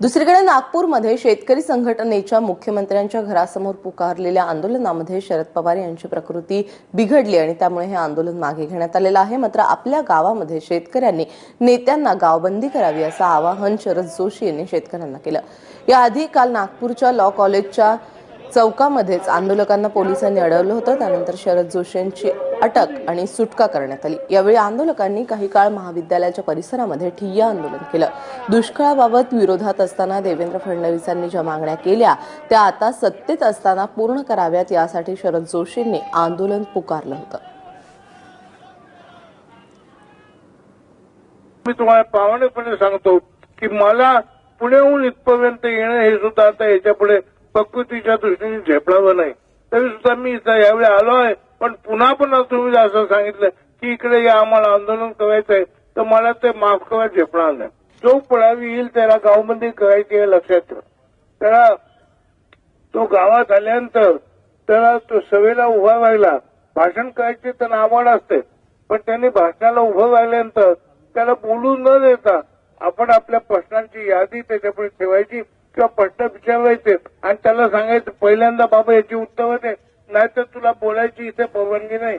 दुसरीकडे नागपूरमध्ये शेतकरी संघटनेच्या मुख्यमंत्र्यांच्या घरासमोर पुकारलेल्या आंदोलनामध्ये शरद पवार यांची प्रकृती बिघडली आणि त्यामुळे हे आंदोलन मागे घेण्यात आलेलं आहे. मात्र आपल्या गावामध्ये शेतकऱ्यांनी नेत्यांना गावबंदी करावी असं आवाहन शरद जोशी यांनी शेतकऱ्यांना केलं. याआधी काल नागपूरच्या लॉ कॉलेजच्या चौकामध्येच आंदोलकांना पोलिसांनी अडवलं होतं. त्यानंतर शरद जोशी यांची अटक आणि सुटका करण्यात आली. यावेळी आंदोलकांनी काही काळ महाविद्यालयाच्या परिसरामध्ये ठिय्या आंदोलन केलं. दुष्काळाबाबत विरोधात असताना देवेंद्र फडणवीसांनी ज्या मागण्या केल्या त्या आता सत्तेत असताना पूर्ण कराव्यात यासाठी शरद जोशींनी आंदोलन पुकारलं होतं. मी तुम्हाला प्रामाणिकपणे सांगतो की मला पुण्याहून इथपर्यंत येणं हे सुद्धा आता याच्यापुढे प्रकृतीच्या दृष्टीने झेपडावं नाही. तरी सुद्धा मी इथं यावेळी आलो आहे. पण पुन्हा पुन्हा तुम्ही असं सांगितलं की इकडे या आम्हाला आंदोलन करायचं आहे. तर मला ते माफ करा झेपणार नाही. जो पळावी येईल त्याला गावबंदी करायची आहे लक्षात ठेवा. त्याला तो गावात आल्यानंतर त्याला तो सभेला उभा राहिला. भाषण करायची तर आवड असते पण त्यांनी भाषणाला उभं राहिल्यानंतर त्याला बोलू न देता आपण आपल्या प्रश्नांची यादी त्याच्यापुढे ठेवायची. किंवा प्रश्न विचारायचे आणि त्याला सांगायचं पहिल्यांदा बाबा याची उत्तरं दे नाहीतर तुला बोलायची इथे परवानगी नाही.